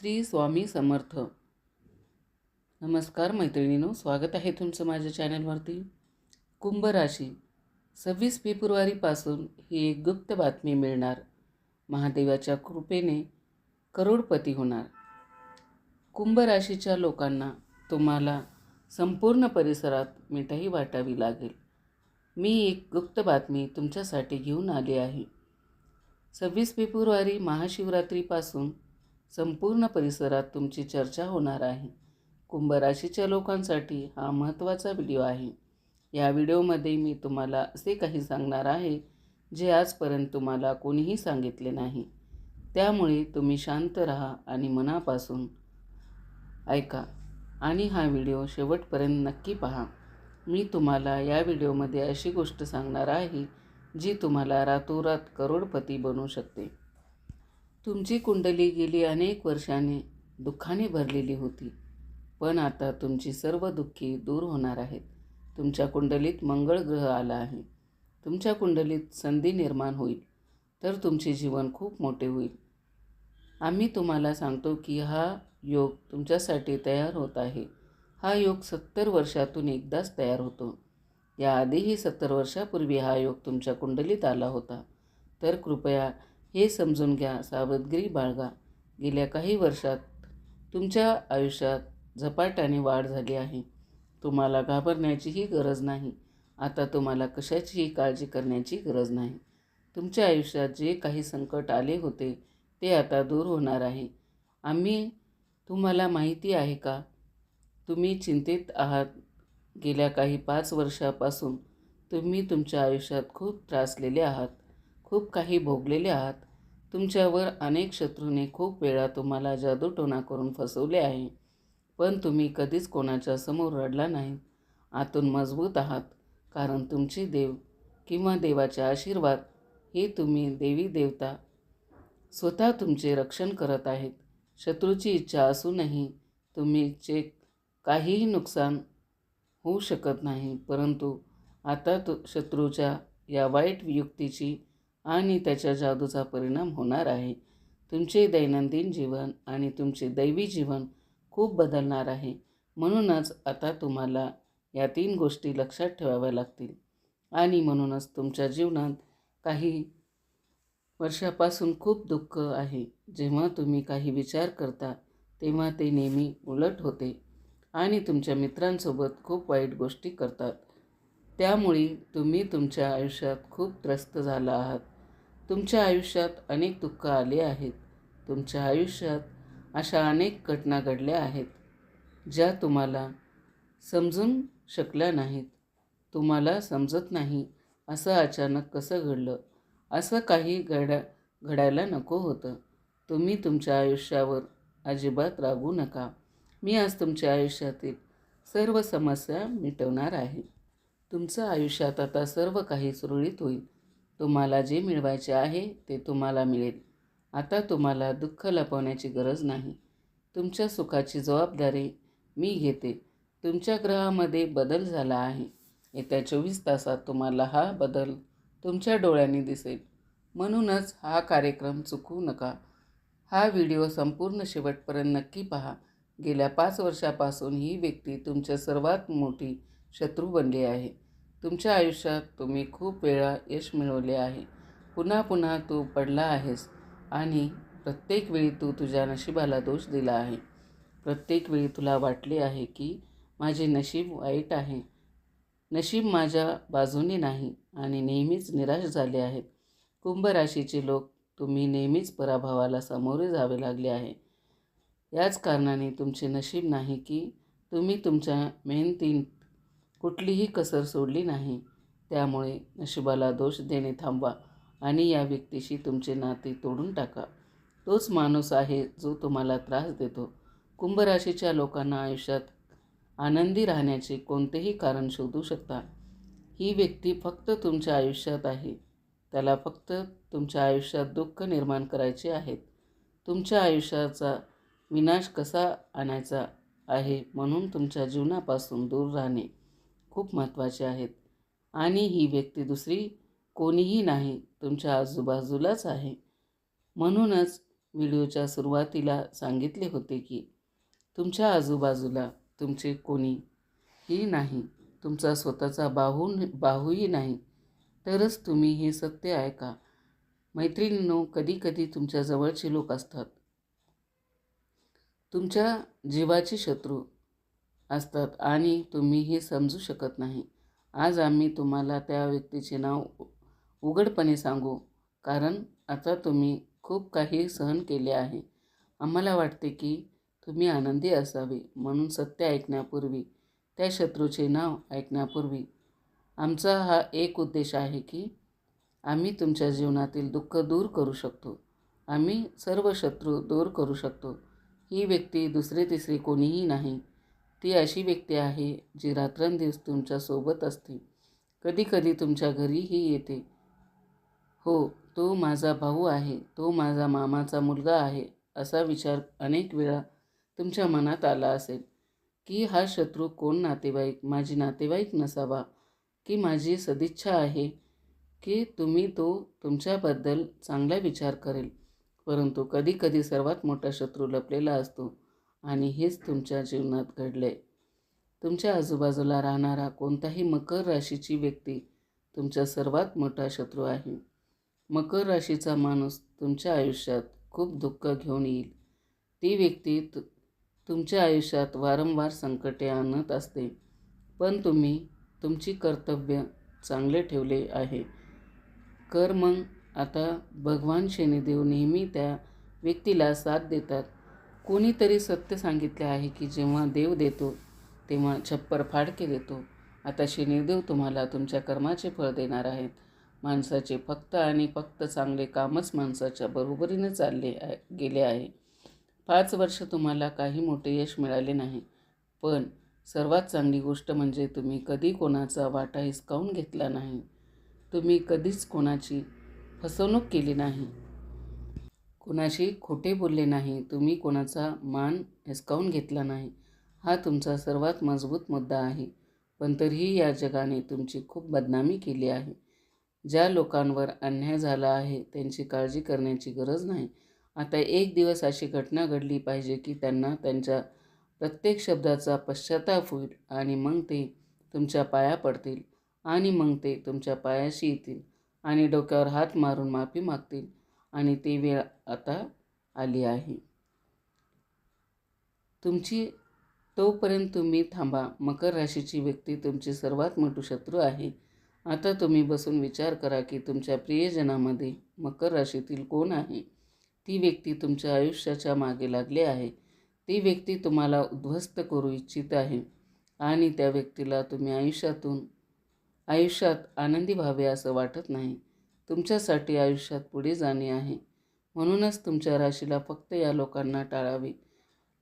श्री स्वामी समर्थ. नमस्कार मैत्रिणीनो स्वागत आहे तुमचं माझ्या चॅनलवरती. कुंभ राशी सव्वीस फेब्रुवारीपासून ही एक गुप्त बातमी मिळणार. महादेवाच्या कृपेने करोडपती होणार. कुंभ राशीच्या लोकांना तुम्हाला संपूर्ण परिसरात मिठाई वाटावी लागेल. मी एक गुप्त बातमी तुमच्यासाठी घेऊन आली आहे. सव्वीस फेब्रुवारी महाशिवरात्रीपासून संपूर्ण परिसरात तुमची चर्चा होणार आहे. कुंभराशीच्या लोकांसाठी हा महत्त्वाचा व्हिडिओ आहे. या व्हिडिओमध्ये मी तुम्हाला असे काही सांगणार आहे जे आजपर्यंत तुम्हाला कोणीही सांगितले नाही. त्यामुळे तुम्ही शांत राहा आणि मनापासून ऐका. आणि हा व्हिडिओ शेवटपर्यंत नक्की पहा. मी तुम्हाला या व्हिडिओमध्ये अशी गोष्ट सांगणार आहे जी तुम्हाला रातोरात करोडपती बनवू शकते. तुमची कुंडली गेली अनेक वर्षांनी दुःखाने भरलेली होती. पण आता तुमची सर्व दुःखी दूर होणार आहेत. तुमच्या कुंडलीत मंगळ ग्रह आला आहे. तुमच्या कुंडलीत संधी निर्माण होईल. तर तुमचे जीवन खूप मोठे होईल. आम्ही तुम्हाला सांगतो की हा योग तुमच्यासाठी तयार होत आहे. हा योग सत्तर वर्षातून एकदाच तयार होतो. याआधीही सत्तर वर्षापूर्वी हा योग तुमच्या कुंडलीत आला होता. तर कृपया हे समजून घ्या सावधगिरी बाळगा. गेल्या काही वर्षात तुमच्या आयुष्यात झपाट्याने वाढ झाली आहे. तुम्हाला घाबरण्याचीही गरज नाही. आता तुम्हाला कशाचीही काळजी करण्याची गरज नाही. तुमच्या आयुष्यात जे काही संकट आले होते ते आता दूर होणार आहे. आम्ही तुम्हाला माहिती आहे का? तुम्ही चिंतित आहात. गेल्या काही पाच वर्षापासून तुम्ही तुमच्या आयुष्यात खूप त्रासलेले आहात. खूप काही भोगलेले आहात. तुमच्यावर अनेक शत्रूने खूप वेळा तुम्हाला जादूटोणा करून फसवले आहे. पण तुम्ही कधीच कोणाच्या समोर रडला नाही आतून मजबूत आहात. कारण तुमची देव किंवा देवाचे आशीर्वाद हे तुम्ही देवी देवता. स्वतः तुमचे रक्षण करत आहेत. शत्रूची इच्छा असूनही तुम्हीचे काहीही नुकसान होऊ शकत नाही. परंतु आता तो शत्रूच्या या वाईट युक्तीची आणि त्याच्या जादूचा परिणाम होणार आहे. तुमचे दैनंदिन जीवन आणि तुमचे दैवी जीवन खूप बदलणार आहे. म्हणूनच आता तुम्हाला या तीन गोष्टी लक्षात ठेवाव्या लागतील. आणि म्हणूनच तुमच्या जीवनात काही वर्षापासून खूप दुःख आहे. जेव्हा तुम्ही काही विचार करता तेव्हा ते नेहमी उलट होते. आणि तुमच्या मित्रांसोबत खूप वाईट गोष्टी करतात. त्यामुळे तुम्ही तुमच्या आयुष्यात खूप त्रस्त झाला आहात. तुमच्या आयुष्यात अनेक दुःख आले आहेत. तुमच्या आयुष्यात अशा अनेक घटना घडल्या आहेत ज्या तुम्हाला समजून शकल्या नाहीत. तुम्हाला समजत नाही असं अचानक कसं घडलं? असं काही घडा घडायला नको होतं. तुम्ही तुमच्या आयुष्यावर अजिबात रागू नका. मी आज तुमच्या आयुष्यातील सर्व समस्या मिटवणार आहे. तुमचं आयुष्यात आता सर्व काही सुरळीत होईल. तुम्हाला जे मिळवायचे आहे ते तुम्हाला मिळेल. आता तुम्हाला दुःख लपवण्याची गरज नाही. तुमच्या सुखाची जबाबदारी मी घेते. तुमच्या ग्रहामध्ये बदल झाला आहे. येत्या चोवीस तासात तुम्हाला हा बदल तुमच्या डोळ्यांनी दिसेल. म्हणूनच हा कार्यक्रम चुकवू नका. हा व्हिडिओ संपूर्ण शेवटपर्यंत नक्की पहा. गेल्या पाच वर्षापासून ही व्यक्ती तुमच्या सर्वात मोठी शत्रू बनली आहे. तुमच्या आयुष्यात तुम्ही खूप वेळा यश मिळवले आहे. पुन्हा पुन्हा तू पडला आहेस आणि प्रत्येक वेळी तू तुझ्या नशिबाला दोष दिला आहे. प्रत्येक वेळी तुला वाटले आहे की माझे नशीब वाईट आहे. नशीब माझ्या बाजूने नाही आणि नेहमीच निराश झाले आहेत. कुंभ राशीचे लोक तुम्ही नेहमीच पराभवाला सामोरे जावे लागले आहे. याच कारणाने तुमचे नशीब नाही की तुम्ही तुमच्या मेहनतीत कुठलीही कसर सोडली नाही. त्यामुळे नशिबाला दोष देणे थांबवा आणि या व्यक्तीशी तुमचे नाते तोडून टाका. तोच माणूस आहे जो तुम्हाला त्रास देतो. कुंभराशीच्या लोकांना आयुष्यात आनंदी राहण्याचे कोणतेही कारण शोधू शकता. ही व्यक्ती फक्त तुमच्या आयुष्यात आहे. त्याला फक्त तुमच्या आयुष्यात दुःख निर्माण करायचे आहेत. तुमच्या आयुष्याचा विनाश कसा आणायचा आहे म्हणून तुमच्या जीवनापासून दूर राहणे. खूप महत्त्वाचे आहेत. आणि ही व्यक्ती दुसरी कोणीही नाही तुमच्या आजूबाजूलाच आहे. म्हणूनच व्हिडिओच्या सुरुवातीला सांगितले होते की तुमच्या आजूबाजूला तुमचे कोणी ही नाही तुमचा स्वतःचा बाहू बाहूही नाही. तरच तुम्ही हे सत्य ऐका मैत्रिणींनो कधीकधी तुमच्या जवळचे लोक असतात. तुमच्या जीवाचे शत्रू असतात आणि तुम्ही हे समजू शकत नाही. आज आम्ही तुम्हाला त्या व्यक्तीचे नाव उघडपणे सांगू कारण आता तुम्ही खूप काही सहन केले आहे. आम्हाला वाटते की तुम्ही आनंदी असावे म्हणून सत्य ऐकण्यापूर्वी त्या शत्रूचे नाव ऐकण्यापूर्वी. आमचा हा एक उद्देश आहे की आम्ही तुमच्या जीवनातील दुःख दूर करू शकतो. आम्ही सर्व शत्रू दूर करू शकतो. ही व्यक्ती दुसरी तिसरी कोणीही नाही. ती अशी व्यक्ती आहे जी रात्रंदिवस तुमच्यासोबत असते. कधीकधी तुमच्या घरीही येते. हो तो माझा भाऊ आहे. तो माझा मामाचा मुलगा आहे असा विचार अनेक वेळा तुमच्या मनात आला असेल की हा शत्रू कोण नातेवाईक? माझी नातेवाईक नसावा की माझी सदिच्छा आहे की तुम्ही तो तुमच्याबद्दल चांगला विचार करेल. परंतु कधीकधी सर्वात मोठा शत्रू लपलेला असतो. आणि हेच तुमच्या जीवनात घडले. तुमच्या आजूबाजूला राहणारा कोणताही मकर राशीची व्यक्ती तुमचा सर्वात मोठा शत्रू आहे. मकर राशीचा माणूस तुमच्या आयुष्यात खूप दुःख घेऊन येईल. ती व्यक्ती तु तुमच्या आयुष्यात वारंवार संकटे आणत असते. पण तुम्ही तुमची कर्तव्य चांगले ठेवले आहे. कर मग. आता भगवान शनिदेव नेहमी त्या व्यक्तीला साथ देतात. कोणीतरी सत्य सांगितले आहे की जेव्हा देव देतो तेव्हा छप्पर फाडके देतो. आता शनिदेव तुम्हाला तुमच्या कर्माचे फळ देणार आहेत. माणसाचे फक्त आणि फक्त चांगले कामच माणसाच्या बरोबरीने चालले आहे गेले आहे. पाच वर्ष तुम्हाला काही मोठे यश मिळाले नाही. पण सर्वात चांगली गोष्ट म्हणजे तुम्ही कधी कोणाचा वाटा हिसकावून घेतला नाही. तुम्ही कधीच कोणाची फसवणूक केली नाही. कोणाशी खोटे बोलले नाही तुम्ही कोणाचा मान हिसकावून घेतला नाही हा तुमचा सर्वात मजबूत मुद्दा आहे. पण तरीही या जगाने तुमची खूप बदनामी केली आहे. ज्या लोकांवर अन्याय झाला आहे त्यांची काळजी करण्याची गरज नाही. आता एक दिवस अशी घटना घडली पाहिजे की त्यांना त्यांच्या प्रत्येक शब्दाचा पश्चाताप होईल आणि मग ते तुमच्या पाया पडतील आणि मग ते तुमच्या पायाशी येतील आणि डोक्यावर हात मारून माफी मागतील. आणि ती वेळ आता आली आहे. तुमची तोपर्यंत तुम्ही थांबा. मकर राशीची व्यक्ती तुमची सर्वात मोठी शत्रू आहे. आता तुम्ही बसून विचार करा की तुमच्या प्रियजनामध्ये मकर राशीतील कोण आहे? ती व्यक्ती तुमच्या आयुष्याच्या मागे लागली आहे. ती व्यक्ती तुम्हाला उद्ध्वस्त करू इच्छित आहे. आणि त्या व्यक्तीला तुम्ही आयुष्यातून आयुष्यात आनंदी व्हावे असं वाटत नाही. तुमच्यासाठी आयुष्यात पुढे जाणे आहे. म्हणूनच तुमच्या राशीला फक्त या लोकांना टाळावे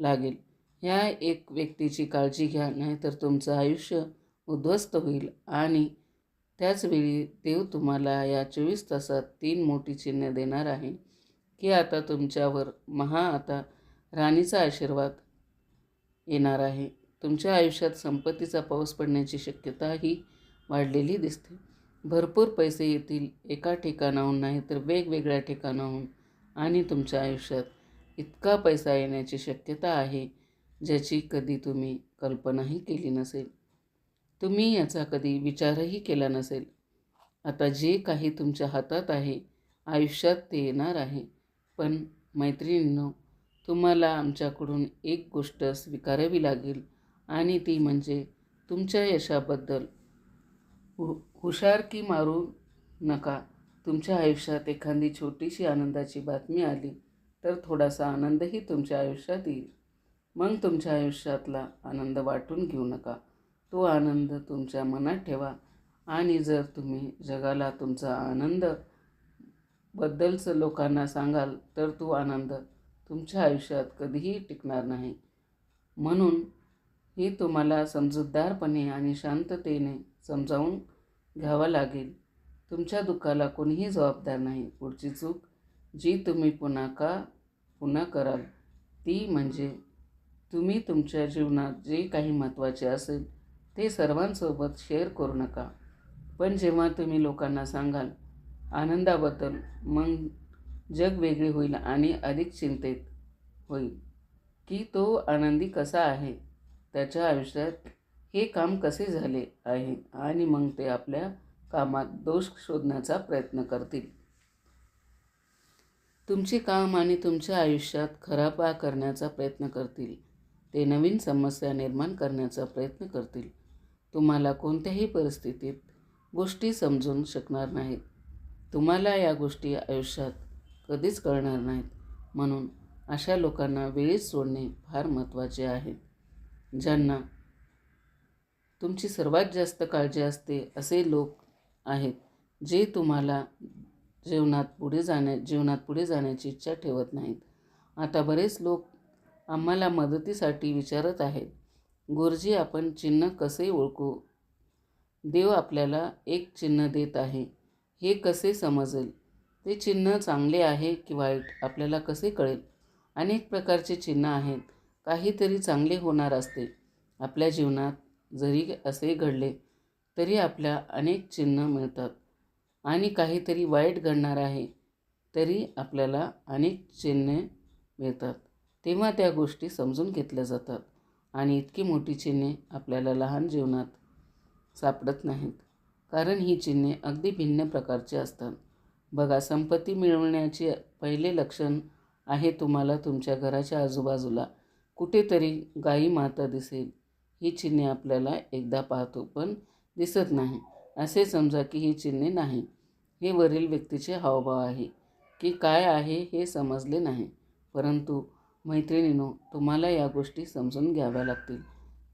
लागेल. ह्या एक व्यक्तीची काळजी घ्या नाहीतर तुमचं आयुष्य उद्ध्वस्त होईल आणि त्याचवेळी देव तुम्हाला या चोवीस तासात तीन मोठी चिन्ह देणार आहे की आता तुमच्यावर महा आता राणीचा आशीर्वाद येणार आहे. तुमच्या आयुष्यात संपत्तीचा पाऊस पडण्याची शक्यताही वाढलेली दिसते. भरपूर पैसे येतील एका ठिकाणाहून नाही तर वेगवेगळ्या ठिकाणाहून. आणि तुमच्या आयुष्यात इतका पैसा येण्याची शक्यता आहे ज्याची कधी तुम्ही कल्पनाही केली नसेल. तुम्ही याचा कधी विचारही केला नसेल. आता जे काही तुमच्या हातात आहे आयुष्यात ते येणार आहे. पण मैत्रिणींनो तुम्हाला आमच्याकडून एक गोष्ट स्वीकारावी लागेल आणि ती म्हणजे तुमच्या यशाबद्दल हु हुशारकी मारू नका. तुमच्या आयुष्यात एखादी छोटीशी आनंदाची बातमी आली तर थोडासा आनंदही तुमच्या आयुष्यात येईल. मग तुमच्या आयुष्यातला आनंद वाटून घेऊ नका. तो आनंद तुमच्या मनात ठेवा. आणि जर तुम्ही जगाला तुमचा आनंद बद्दलचं लोकांना सांगाल तर तो आनंद तुमच्या आयुष्यात कधीही टिकणार नाही. म्हणून ही तुम्हाला समजूतदारपणे आणि शांततेने समजावून घ्यावा लागेल. तुमच्या दुःखाला कोणीही जबाबदार नाही. पुढची चूक जी तुम्ही पुन्हा का पुन्हा कराल ती म्हणजे तुम्ही तुमच्या जीवनात जे काही महत्त्वाचे असेल ते सर्वांसोबत शेअर करू नका. पण जेव्हा तुम्ही लोकांना सांगाल आनंदाबद्दल मग जग वेगळे होईल आणि अधिक चिंतेत होईल की तो आनंदी कसा आहे त्याच्या आयुष्यात हे काम कसे झाले आहे आणि मग ते आपल्या कामात दोष शोधण्याचा प्रयत्न करतील. तुमचे काम आणि तुमच्या आयुष्यात खराबा करण्याचा प्रयत्न करतील. ते नवीन समस्या निर्माण करण्याचा प्रयत्न करतील. तुम्हाला कोणत्याही परिस्थितीत गोष्टी समजून शकणार नाहीत. तुम्हाला या गोष्टी आयुष्यात कधीच कळणार नाहीत. म्हणून अशा लोकांना वेळीच सोडणे फार महत्त्वाचे आहे. ज्यांना तुमची सर्वात जास्त काळजी असते असे लोक आहेत जे तुम्हाला जीवनात पुढे जाण्या जीवनात पुढे जाण्याची इच्छा ठेवत नाहीत. आता बरेच लोक आम्हाला मदतीसाठी विचारत आहेत गुरुजी आपण चिन्ह कसे ओळखू? देव आपल्याला एक चिन्ह देत आहे. हे कसे समजेल? ते चिन्ह चांगले आहे की वाईट आपल्याला कसे कळेल? अनेक प्रकारचे चिन्ह आहेत. काहीतरी चांगले होणार असते. आपल्या जीवनात जरी असे घडले तरी आपल्या अनेक चिन्ह मिळतात. आणि काहीतरी वाईट घडणार आहे तरी आपल्याला अनेक चिन्हे मिळतात. तेव्हा त्या गोष्टी समजून घेतल्या जातात आणि इतकी मोठी चिन्हे आपल्याला लहान जीवनात सापडत नाहीत. कारण ही चिन्हे अगदी भिन्न प्रकारची असतात. बघा संपत्ती मिळवण्याचे पहिले लक्षण आहे तुम्हाला तुमच्या घराच्या आजूबाजूला. कुठेतरी गाई माता दिसेल. ही चिन्हे आपल्याला एकदा पाहतो पण दिसत नाही. असे समजा की ही चिन्हे नाही. हे वरील व्यक्तीचे हावभाव आहे की काय आहे हे समजले नाही. परंतु मैत्रिणीनो तुम्हाला या गोष्टी समजून घ्याव्या लागतील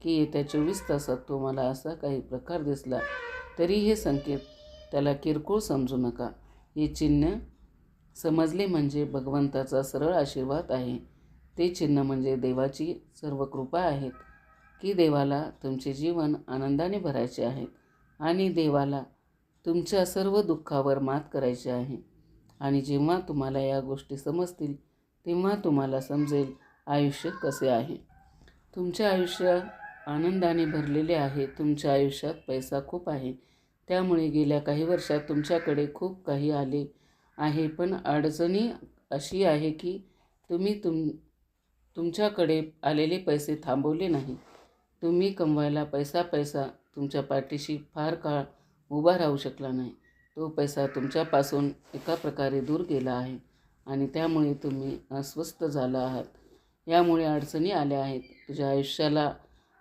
की येत्या चोवीस तासात तुम्हाला असा काही प्रकार दिसला तरी हे संकेत त्याला किरकोळ समजू नका. हे चिन्ह समजले म्हणजे भगवंताचा सरळ आशीर्वाद आहे. ते चिन्ह म्हणजे देवाची सर्व कृपा आहेत. की देवाला तुमचे जीवन आनंदाने भरायचे आहे आणि देवाला तुमच्या सर्व दुःखावर मात करायची आहे. आणि जेव्हा तुम्हाला या गोष्टी समजतील तेव्हा तुम्हाला समजेल आयुष्य कसे आहे. तुमचे आयुष्य आनंदाने भरलेले आहे तुमच्या आयुष्यात पैसा खूप आहे. त्यामुळे गेल्या काही वर्षात तुमच्याकडे खूप काही आले आहे पण अडचणी अशी आहे की तुम्ही तुम तुमच्याकडे आलेले पैसे थांबवले नाही तुम्ही कमवायला पैसा पैसा तुमच्या पाठीशी फार काळ उभा राहू शकला नाही. तो पैसा तुमच्यापासून एका प्रकारे दूर गेला आहे आणि त्यामुळे तुम्ही अस्वस्थ झाला आहात. यामुळे अडचणी आल्या आहेत. तुझ्या आयुष्याला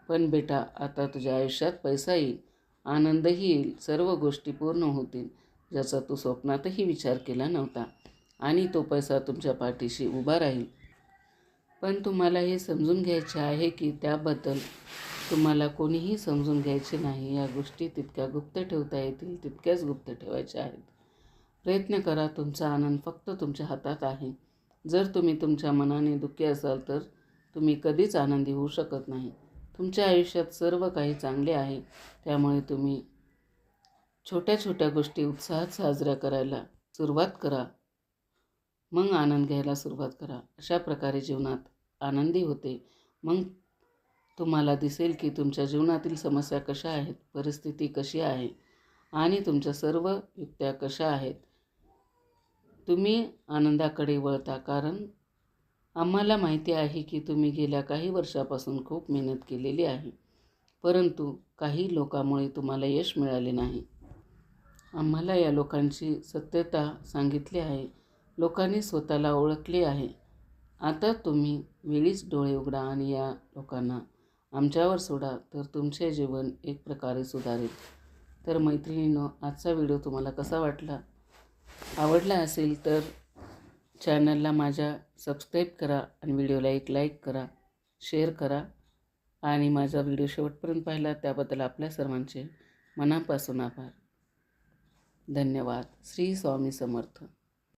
पण बेटा आता तुझ्या आयुष्यात पैसा येईल. आनंदही येईल. सर्व गोष्टी पूर्ण होतील. ज्याचा तू स्वप्नातही विचार केला नव्हता. आणि तो पैसा तुमच्या पाठीशी उभा राहील. पण तुम्हाला हे समजून घ्यायचे आहे की त्याबद्दल तुम्हाला कोणीही समजून घ्यायचे नाही. या गोष्टी तितक्या गुप्त ठेवता येतील तितक्याच गुप्त ठेवायच्या आहेत. प्रयत्न करा तुमचा आनंद फक्त तुमच्या हातात आहे. जर तुम्ही तुमच्या मनाने दुःखी असाल तर तुम्ही कधीच आनंदी होऊ शकत नाही. तुमच्या आयुष्यात सर्व काही चांगले आहे. त्यामुळे तुम्ही छोट्या छोट्या गोष्टी उत्साहात साजऱ्या करायला सुरुवात करा. मग आनंद घ्यायला सुरुवात करा. अशा प्रकारे जीवनात आनंदी होते. मग तुम्हाला दिसेल की तुमच्या जीवनातील समस्या कशा आहेत परिस्थिती कशी आहे आणि तुमच्या सर्व युक्त्या कशा आहेत. तुम्ही आनंदाकडे वळता कारण आम्हाला माहिती आहे की तुम्ही गेल्या काही वर्षापासून खूप मेहनत केलेली आहे. परंतु काही लोकांमुळे तुम्हाला यश मिळाले नाही. आम्हाला या लोकांची सत्यता सांगितली आहे. लोकांनी स्वतःला ओळखले आहे. आता तुम्ही वेळीच डोळे उघडा आणि या लोकांना आमच्यावर सोडा तर तुमचे जीवन एक प्रकारे सुधारेल. तर मैत्रिणीनं आजचा व्हिडिओ तुम्हाला कसा वाटला? आवडला असेल तर चॅनलला माझ्या सबस्क्राईब करा आणि व्हिडिओला एक लाईक करा शेअर करा. आणि माझा व्हिडिओ शेवटपर्यंत पाहिला त्याबद्दल आपल्या सर्वांचे मनापासून आभार. धन्यवाद. श्री स्वामी समर्थ.